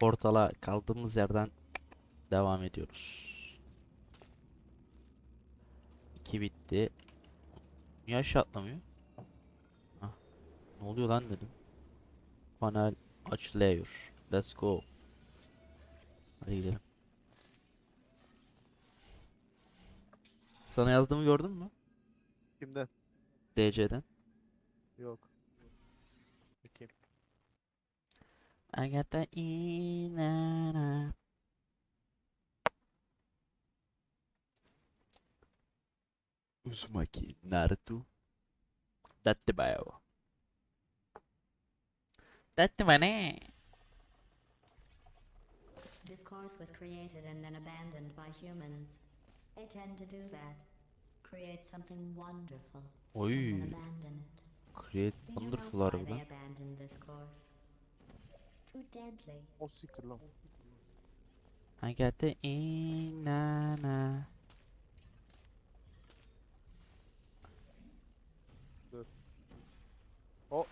portala kaldığımız yerden devam ediyoruz. 2 bitti. Niye aşağı atlamıyor? Hah. Ne oluyor lan dedim. Panel açılıyor. Let's go. Hadi gidelim. Sana yazdığımı gördün mü? Kimden? DC'den. Yok. Bakayım. I got the inana. Uzumaki Naruto. Datte bayo. Datte ba ne? This course was created and then abandoned by humans. They tend to do that. Create something wonderful and Oy. then abandon it. Create Do you know wonderful why they abandoned this course? Too deadly. O siktir lan. I got the inana. O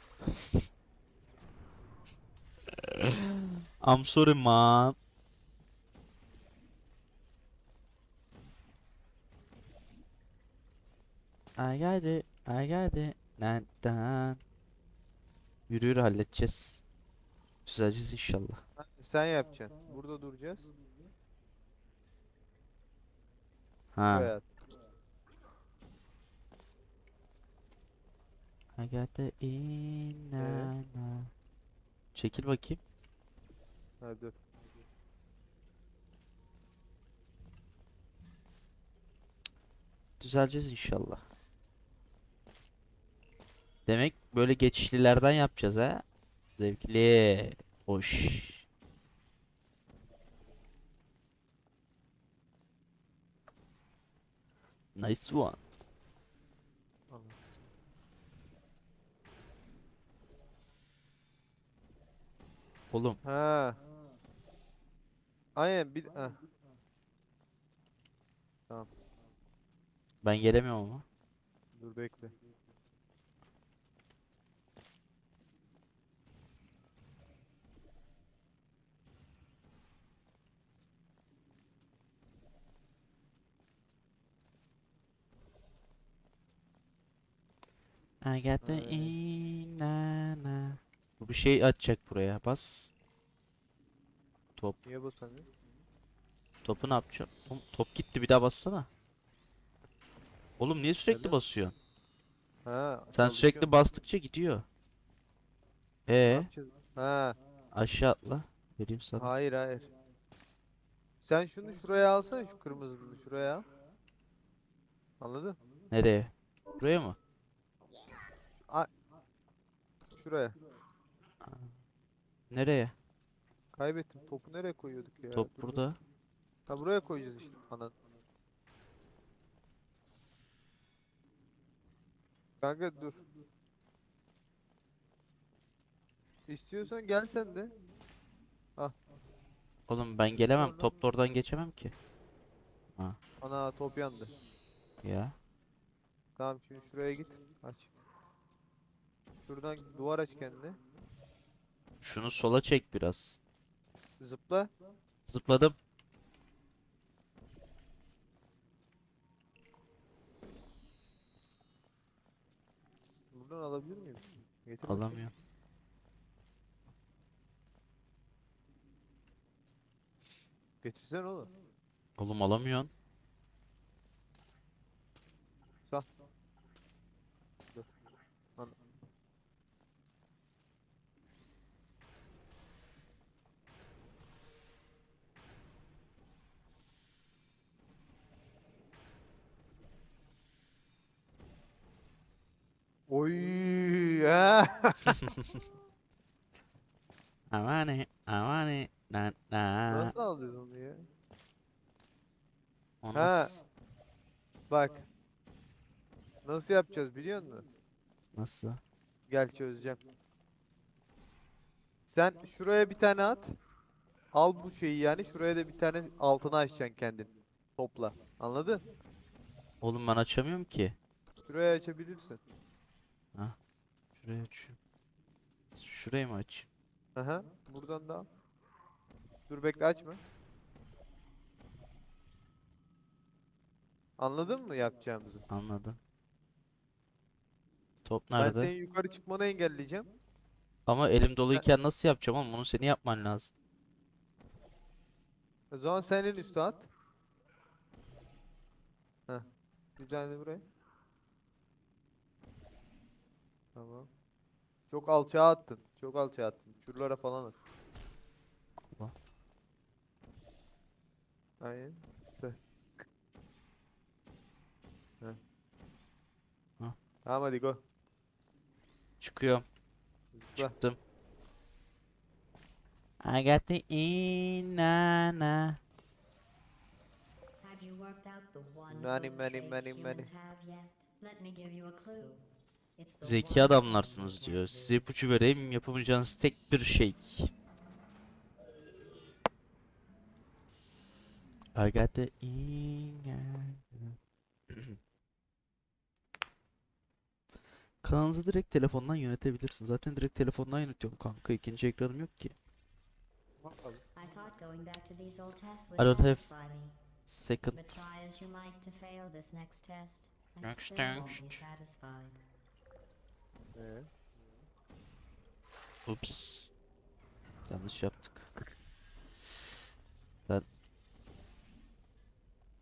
I'm sorry man. I got it, I got it. Nan dan. Yürü yürü halledeceğiz. Düzeleceğiz inşallah. Sen yapacaksın. Burada duracağız. Ha. At. I got the. Çekil bakayım. Ha dur. Düzeleceğiz inşallah. Demek böyle geçişlilerden yapacağız ha. Zevkli. Hoş. Nice one. Oğlum Ha. Aynen bir ha. ben gelemiyorum ama. Dur bekle. I got the Ay. inana. Bu bir şey atacak buraya. Bas. Top. Niye basamıyor? Topu ne yapacağım? Oğlum, top gitti bir daha bassana. Oğlum niye sürekli Öyle. basıyorsun? Ha. Sen sürekli bastıkça gidiyor. Ne Ee, yapacağız? Ha. aşağı atla. Vereyim sana. Hayır hayır. Sen şunu şuraya alsana şu kırmızını şuraya al. Anladın? Nereye? Buraya mı? Şuraya. Nereye? Kaybettim. Topu nereye koyuyorduk ya? Top Dur, burada. Ha buraya koyacağız işte. Anan. Kanka dur. İstiyorsan gel sen de. Oğlum ben gelemem. Top da oradan geçemem ki. Ana top yandı. Ya. Tamam şimdi şuraya git. Aç. Şuradan duvar aç kendine. Şunu sola çek biraz. Zıpla. Zıpladım. Buradan alabilir miyim? Getir bakayım. Alamıyorum. Getirsene oğlum. Oğlum alamıyorsun. Sağ. Dur. Ana. Oy ha. Amane, amane, na na. Nasıl alacağız onu ya? O Ha. Bak. Nasıl yapacağız biliyor musun? Nasıl? Gel çözeceğim. Sen şuraya bir tane at. Al bu şeyi yani şuraya da bir tane altına açacaksın kendin. Topla. Anladın? Oğlum ben açamıyorum ki. Şuraya açabilirsin. Şuraya açıyorum. Şurayı mı açayım? Aha. Buradan da al. Dur bekle açma. Anladın mı yapacağımızı? Anladım. Top Ben nerede? senin yukarı çıkmanı engelleyeceğim. Ama elim doluyken nasıl yapacağım oğlum? Bunu senin yapman lazım. O zaman sen en üste at. Heh. De buraya. Tamam. Çok alçağa attın. Çok alçağa attın. Şuralara falan at. Allah. Aynen. Se- Heh. Hah. Tamam hadi go. Çıkıyorum. Zıpla. Çıktım. I got the inana. Have you worked out the wonderful Many, many, many, many. humans have yet? Let me give you a clue. Zeki adamlarsınız diyor. Size ipucu vereyim yapamayacağınız tek bir şey. I got the. Kanalınızı direkt telefondan yönetebilirsin. Zaten direkt telefondan yönetiyorum kanka. İkinci ekranım yok ki. I don't have-. Second. Next Next still won't be test. satisfied. Ee, Ups. Yanlış yaptık.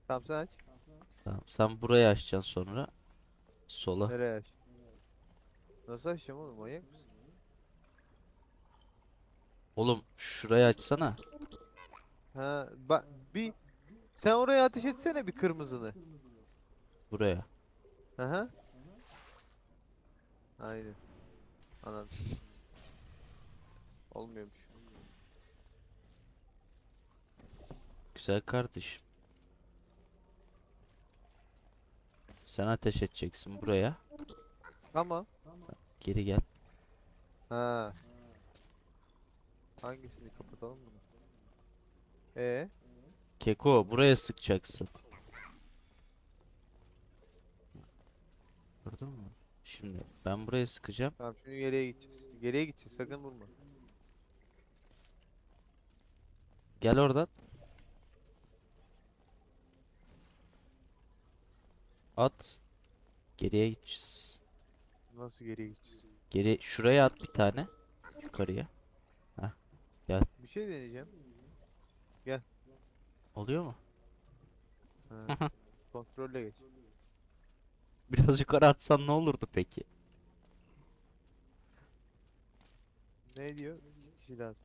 Tamam sen aç. Tamam. Sen burayı açacaksın sonra. Sola. Nereye aç? Nasıl açacağım oğlum manyak mısın? Oğlum şurayı açsana. Ha, bak bir sen oraya ateş etsene bir kırmızını. Buraya. Aha. Aynen. Anladım. Olmuyormuş. Güzel kardeşim. Sen ateş edeceksin buraya. Tamam. Geri gel. Ha. Hangisini kapatalım bunu? E Keko buraya sıkacaksın. Gördün mü? Şimdi ben buraya sıkacağım. tamam şimdi geriye gideceğiz. Geriye gideceğiz sakın vurma. Gel oradan. At. Geriye gideceğiz. Nasıl geriye gideceğiz? Geri şuraya at bir tane. Yukarıya. Bir şey deneyeceğim. Oluyor mu? Ha. Kontrolle geç. Biraz yukarı atsan ne olurdu peki? Ne diyor? Kişi lazım.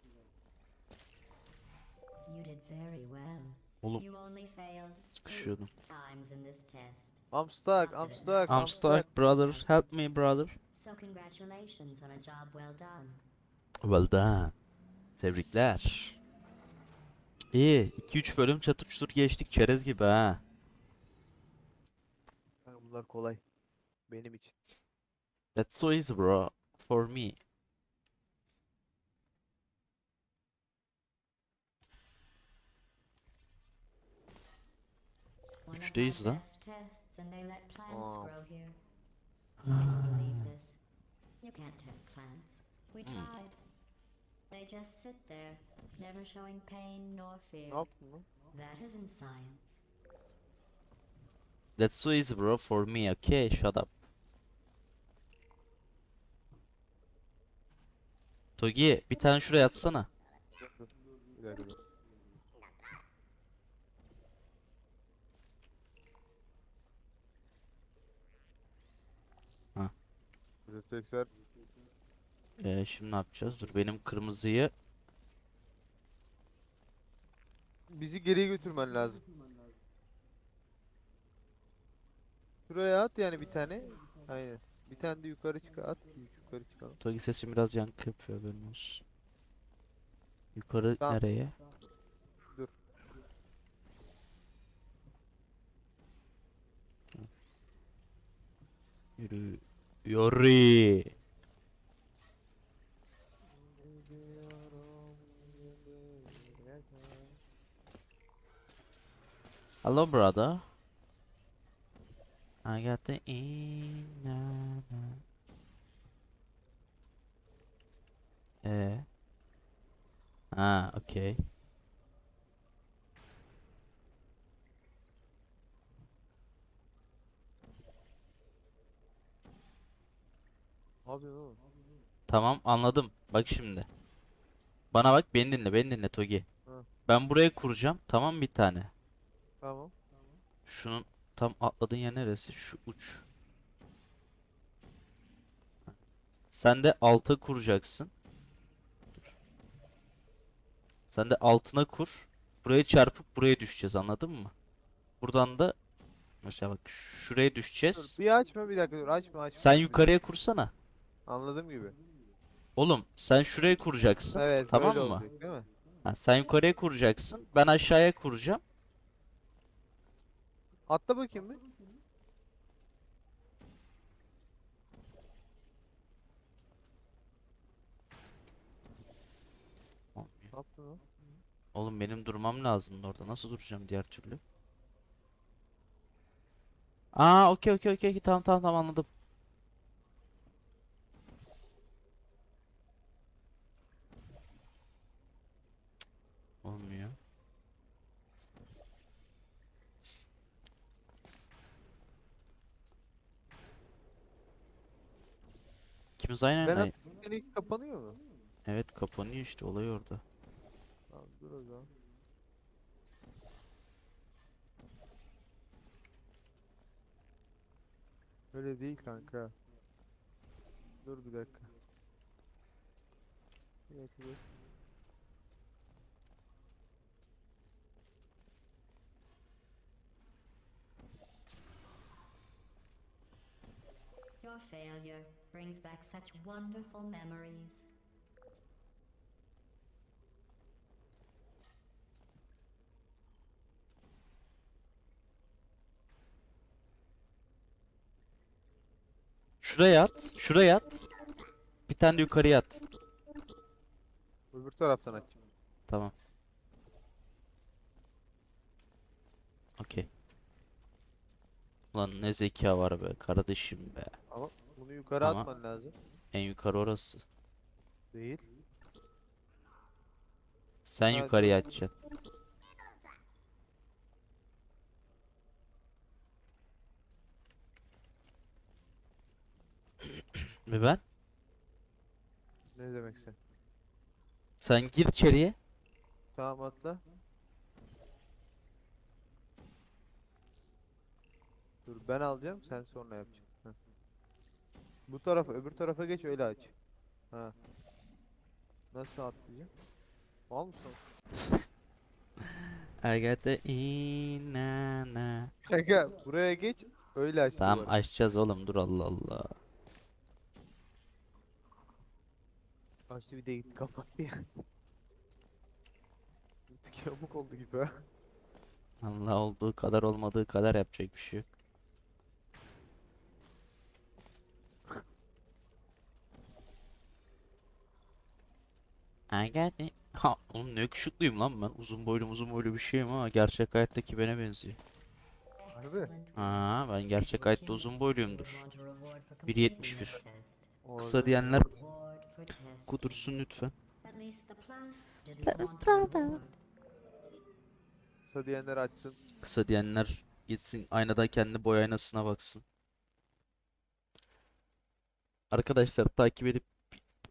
You did very well. Oğlum You only failed sıkışıyordum. times in this test. I'm stuck, I'm stuck, I'm stuck brother. Help me brother. So congratulations on a job well done. Well done. Tebrikler. İyi. 2-3 bölüm çatır çutur geçtik çerez gibi ha. Kanka Bunlar kolay. Benim için. That's so easy bro. For me. One of my Üçteyiz lan. best tests and they let plants grow here. Can you believe this? You can't test plants. We Hmm. tried. They just sit there, never showing pain nor fear. Ne yaptın lan? That isn't science. That's so easy bro for me. Okay, shut up. Togi bir tane şuraya atsana. Ha. Refleksler Ee, şimdi ne yapacağız? Dur benim kırmızıyı bizi geriye götürmen lazım. Şuraya at yani bir tane. Aynen. Bir tane de yukarı çık at. Yukarı çıkalım. Togi sesim biraz yankı yapıyor benim olsun. Yukarı Tamam. nereye? Dur. Yürü. Yori. Hello brother. I got the in. Ee. Ha, okey. Abi o. Tamam anladım. Bak şimdi. Bana bak beni dinle beni dinle Togi. Ben buraya kuracağım. Tamam bir tane. Tamam. Şunun tam atladığın yer neresi? Şu uç. Sen de alta kuracaksın. Dur. Sen de altına kur. Buraya çarpıp buraya düşeceğiz anladın mı? Buradan da mesela bak şuraya Dur, düşeceğiz. bir açma bir dakika dur açma açma. Sen dur yukarıya kursana. Anladığım gibi. Oğlum sen şuraya kuracaksın. Evet Tamam mı? olacak değil mi? Ha, sen yukarıya kuracaksın. Ben aşağıya kuracağım. Atla bakayım bir. Ne yaptın? Oğlum benim durmam lazım orada. Nasıl duracağım diğer türlü? Aa okey okey okey. tamam tamam tamam anladım. İkimiz aynı Ben anda. seninki kapanıyor mu? Evet kapanıyor işte olay orada. Tamam dur o zaman. Öyle değil kanka. Dur bir dakika. Bir dakika dur. Your failure brings back such wonderful memories. Şuraya at. Şuraya at. Bir tane de yukarıya at. Öbür taraftan açacağım. Tamam. Okey. Ulan ne zeka var be kardeşim be. Ama bunu yukarı Ama- atman lazım. En yukarı orası. Değil. Sen Evet. yukarıya atacaksın. Ve ben? Ne demek sen? Sen gir içeriye. Tamam atla. Dur ben alacağım sen sonra yapacaksın. Bu tarafa öbür tarafa geç öyle aç. Ha. Nasıl atlayacağım? Al mısın? I got the inana. Kanka buraya geç öyle aç Tamam duvarı. açacağız oğlum dur Allah Allah. Açtı bir de gitti kapattı ya. Bir tık yamuk oldu gibi ha. Allah olduğu kadar olmadığı kadar yapacak bir şey yok. I got it. Ha, oğlum ne yakışıklıyım lan ben. Uzun boylu uzun boylu bir şeyim ama gerçek hayattaki bene benziyor. Harbi? Aa, ben gerçek hayatta uzun boyluyumdur. want a reward for 1.71. completing this test. Kısa diyenler kudursun lütfen. Kısa diyenler açsın. Kısa diyenler gitsin aynadan kendi boy aynasına baksın. Arkadaşlar takip edip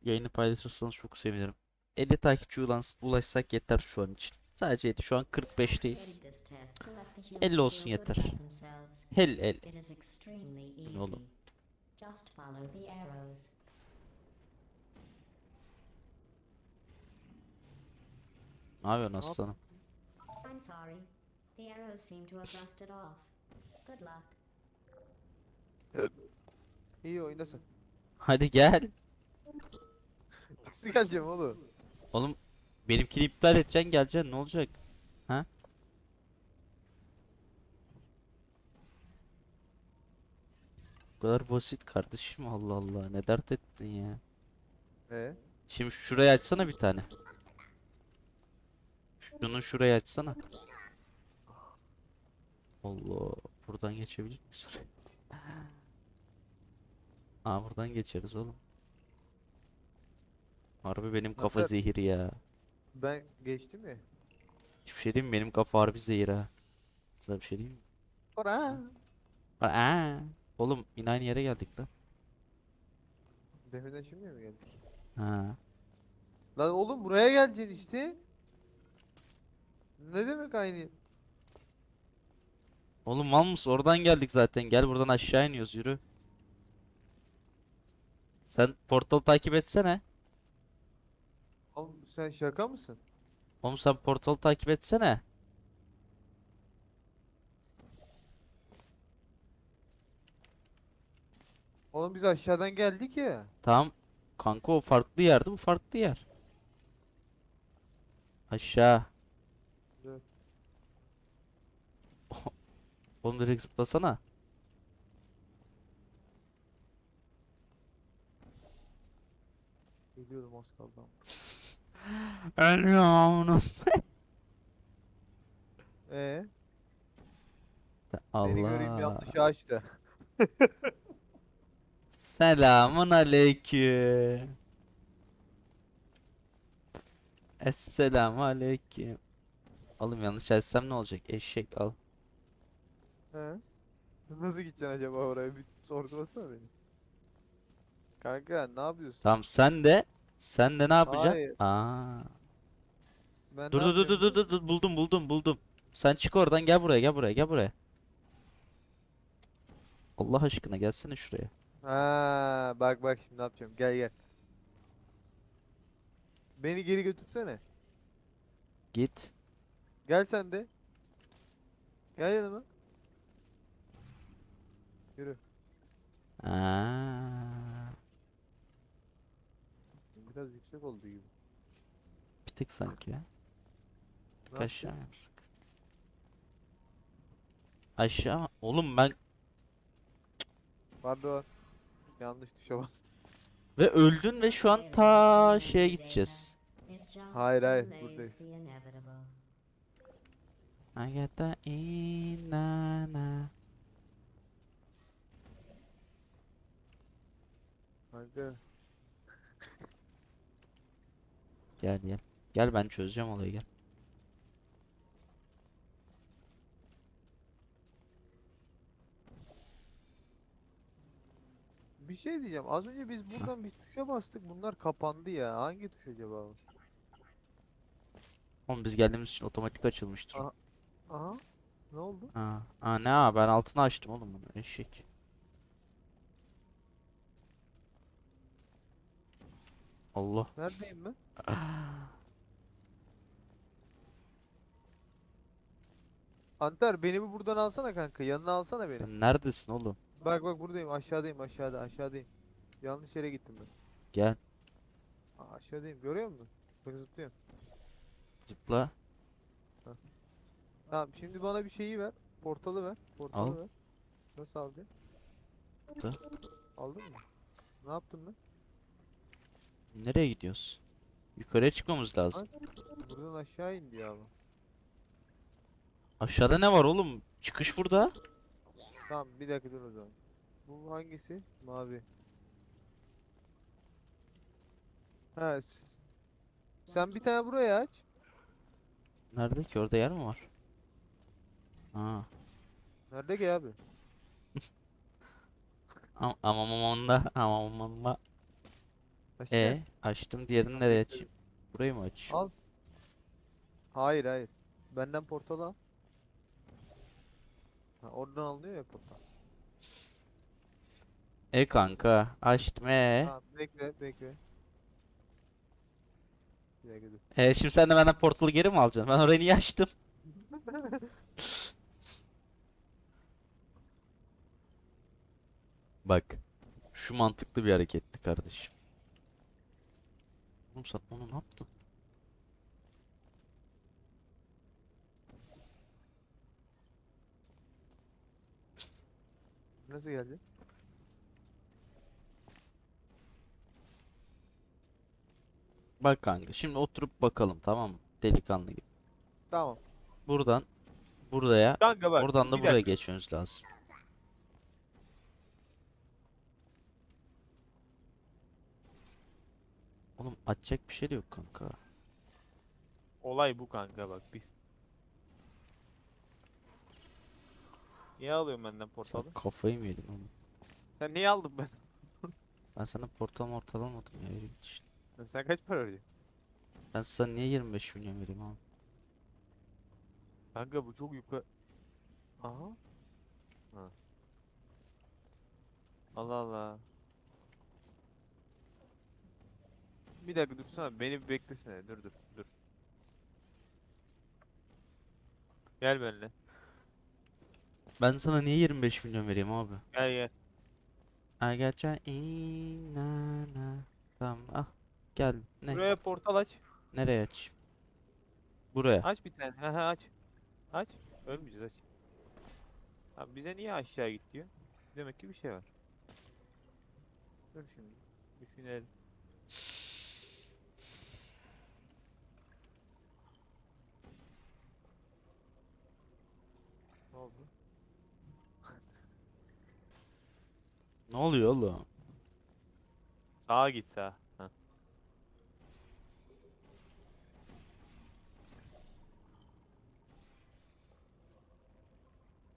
yayını paylaşırsanız çok sevinirim. 50 takipçi ulaşsak yeter şu an için. Sadece 50. Şu an 45'teyiz. Created this test to let the 50 humans olsun yeter. Hel el. Ne oğlum? Just follow the arrows. Ne yapıyorsun yap- aslanım? I'm sorry. The arrows seem to have rusted off. Good luck. İyi oynasın. Hadi gel. Nasıl geleceğim oğlum? Oğlum benimkini iptal edeceksin geleceksin ne olacak? Ha? Bu kadar basit kardeşim Allah Allah ne dert ettin ya. Ee? Şimdi şurayı açsana bir tane. Şunu şuraya açsana. Allah buradan geçebilir miyiz? Aa buradan geçeriz oğlum. Harbi benim kafa Zaten- zehir ya. Ben geçtim ya. Hiçbir şey diyeyim mi? Benim kafa harbi zehir ha. Sana bir şey diyeyim mi? Ora. Aa, oğlum yine aynı yere geldik lan. Demirden şimdiye mi geldik? Ha. Lan oğlum buraya geleceğiz işte. Ne demek aynı? Oğlum mal mısın? Oradan geldik zaten. Gel buradan aşağı iniyoruz yürü. Sen portal takip etsene. Oğlum sen şaka mısın? Oğlum sen portalı takip etsene. Oğlum biz aşağıdan geldik ya. Tamam. Kanka o farklı yerdi bu farklı yer. Aşağı. Dur. Oğlum direkt zıplasana. Geliyorum az kaldı ama. Ölüyorum. Ee, seni göreyim Allah. yanlış ağaçta. Selamun aleyküm. Esselamu aleyküm. Oğlum yanlış açsam ne olacak? Eşek al. He? Nasıl gideceksin acaba oraya? Bir sorgulasana beni. Kanka ne yapıyorsun? Tamam sen de sen de ne yapacaksın? Hayır. Aa. Ben Dur ne dur dur dur dur dur buldum buldum buldum. Sen çık oradan gel buraya gel buraya gel buraya. Allah aşkına gelsene şuraya. Ha, bak bak şimdi ne yapacağım. Gel gel. Beni geri götürsene. Git. Gel sen de. Gel yanıma. Yürü. Aa. Biraz yüksek oldu gibi. Bir tek sanki ya. Ne Aşağı yapsak? Aşağı mı? Oğlum ben Pardon. Yanlış tuşa bastım. ve öldün ve şu an ta şeye gideceğiz. Hayır, hayır, buradayız. Agata inana. Kanka. Gel gel. Gel ben çözeceğim olayı gel. Bir şey diyeceğim. Az önce biz buradan bir tuşa bastık. Bunlar kapandı ya. Hangi tuş acaba? o? Oğlum biz geldiğimiz için otomatik açılmıştır. Aa. Aha. Ne oldu? Ha. Aa, ne ha ben altını açtım oğlum bunu eşek. Allah. Neredeyim ben? Anter beni bir buradan alsana kanka. Yanına alsana beni. Sen neredesin oğlum? Bak bak buradayım. Aşağıdayım aşağıda aşağıdayım. Yanlış yere gittim ben. Gel Aa, aşağıdayım. Görüyor musun? Bak zıplıyorum. zıpla. Tamam şimdi bana bir şeyi ver. Portalı ver. Portalı Al. ver. Nasıl alacağım? Da. Aldın mı? Ne yaptım ben? Nereye gidiyoruz? Yukarıya çıkmamız lazım. Buradan aşağı in diyor ama. Aşağıda ne var oğlum? Çıkış burada. Tamam bir dakika dur o zaman. Bu hangisi? Mavi. Ha, s- sen bir tane buraya aç. Nerede ki? Orada yer mi var? Ha. Nerede ki abi? Am amam amanda amam amanda. Aç E açtım. Diğerini nereye açayım? Burayı mı aç? Al. Hayır hayır. Benden portal al. Ha, oradan alınıyor ya portal. E kanka açtım e. Tamam bekle bekle. Bir dakika dur. E şimdi sen de benden portalı geri mi alacaksın? Ben orayı niye açtım? Bak. Şu mantıklı bir hareketti kardeşim. Oğlum sen onu ne yaptın? Nasıl geldi? Bak kanka şimdi oturup bakalım tamam mı? Delikanlı gibi. Tamam. Buradan buraya, Kanka bak. oradan da bir buraya dakika. geçmemiz lazım. Oğlum açacak bir şey de yok kanka. Olay bu kanka bak biz. Niye alıyorsun benden Sen portalı? kafayı mı yedin oğlum? Sen niye aldın ben? Ben sana portal mortal almadım ya yürü git işte. Sen kaç para ödüyorsun? Ben sana niye 25 milyon vereyim abi? Kanka bu çok yukarı. Aha. Ha. Allah Allah. Bir dakika dursana beni bir beklesene dur dur dur. Gel benimle. Ben sana niye 25 milyon vereyim abi? Gel gel. Ha gerçekten inana. Tamam ah gel. Ne? Buraya portal aç. Nereye aç? Buraya. Aç bir tane. Ha ha aç. Aç. Ölmeyeceğiz aç. Abi bize niye aşağı git diyor? Demek ki bir şey var. Dur şimdi. Düşünelim. Oldu? Ne oluyor oğlum? Sağa git sağa. Ha.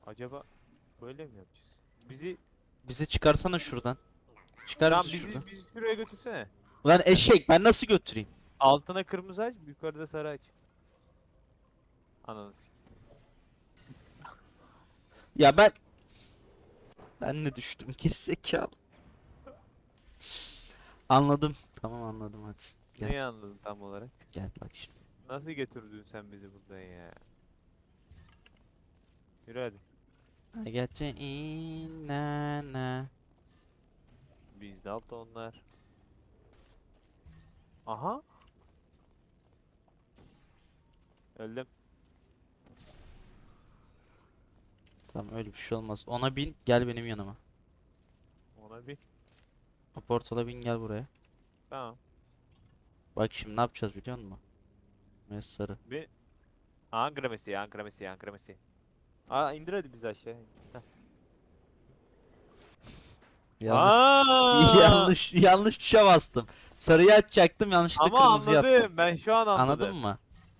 Acaba böyle mi yapacağız? Bizi Bizi çıkarsana şuradan. Çıkar Tamam bizi bizi, şuradan. bizi şuraya götürsene. Ulan eşek ben nasıl götüreyim? Altına kırmızı aç, yukarıda sarı aç. Ananı sik- Ya ben ben ne düştüm gerizekalı. Anladım. Tamam anladım hadi. Gel. Neyi anladın tam olarak? Gel bak şimdi. Nasıl götürdün sen bizi buradan ya? Yürü hadi. Ha gerçekten inana. Biz de altta onlar. Aha. Öldüm. Tamam öyle bir şey olmaz. Ona bin gel benim yanıma. Ona bir. O portala bin gel buraya. Tamam. Bak şimdi ne yapacağız biliyor musun? Mes sarı. Bir. Ankara Messi, Ankara Messi, Ankara Messi. Aa indir hadi bizi aşağı. Heh. Yanlış, Aa! yanlış, yanlış tuşa bastım. Sarıyı açacaktım yanlışlıkla Ama anladım. attım. Ben şu an anladım. Anladın mı?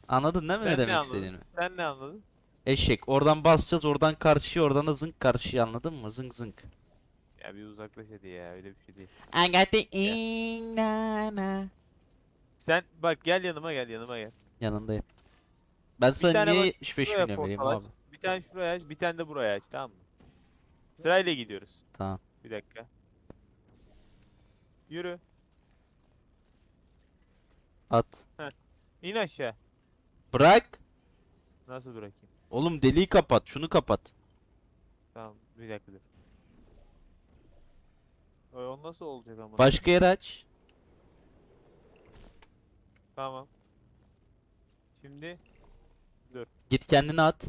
Anladın değil mi Sen ne ne demek anladın? istediğimi? Sen ne anladın? Eşek oradan basacağız oradan karşıya oradan da zınk karşıya anladın mı? Zınk zınk. Ya bir uzaklaş hadi ya öyle bir şey değil. I got the inana. Sen bak gel yanıma gel yanıma gel. Yanındayım. Ben sana tane niye bak 75 Şuraya milyon vereyim portal abi? aç. Bir tane şuraya aç, bir tane de buraya aç tamam mı? Sırayla gidiyoruz. Tamam. Bir dakika. Yürü. At. İn aşağı. Bırak. Nasıl bırakayım? Oğlum deliği kapat. Şunu kapat. Tamam bir dakika dur. Ay, O nasıl olacak ama? Başka yere aç. Tamam. Şimdi Git kendini at.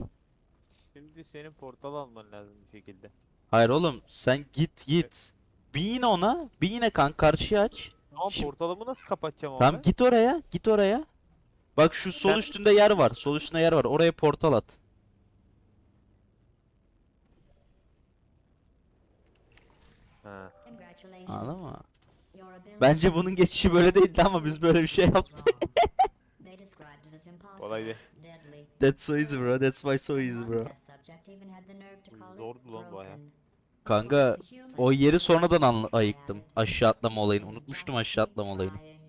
şimdi senin portal alman lazım bir şekilde. Hayır oğlum sen git git. Bir yine ona. Bir yine kan karşıya aç. Tamam Şimdi- portalımı nasıl kapatacağım ama Tamam git oraya. Git oraya. Bak şu sol üstünde yer var. Sol üstünde yer var. Oraya portal at. Ha. Anladın mı? Bence bunun geçişi böyle değildi ama biz böyle bir şey yaptık. Kolaydı. deadly. That's so easy bro. That's why so easy bro. Zordu lan broken. Kanka o yeri sonradan ayıktım. Aşağı atlama olayını. Unutmuştum aşağı atlama olayını.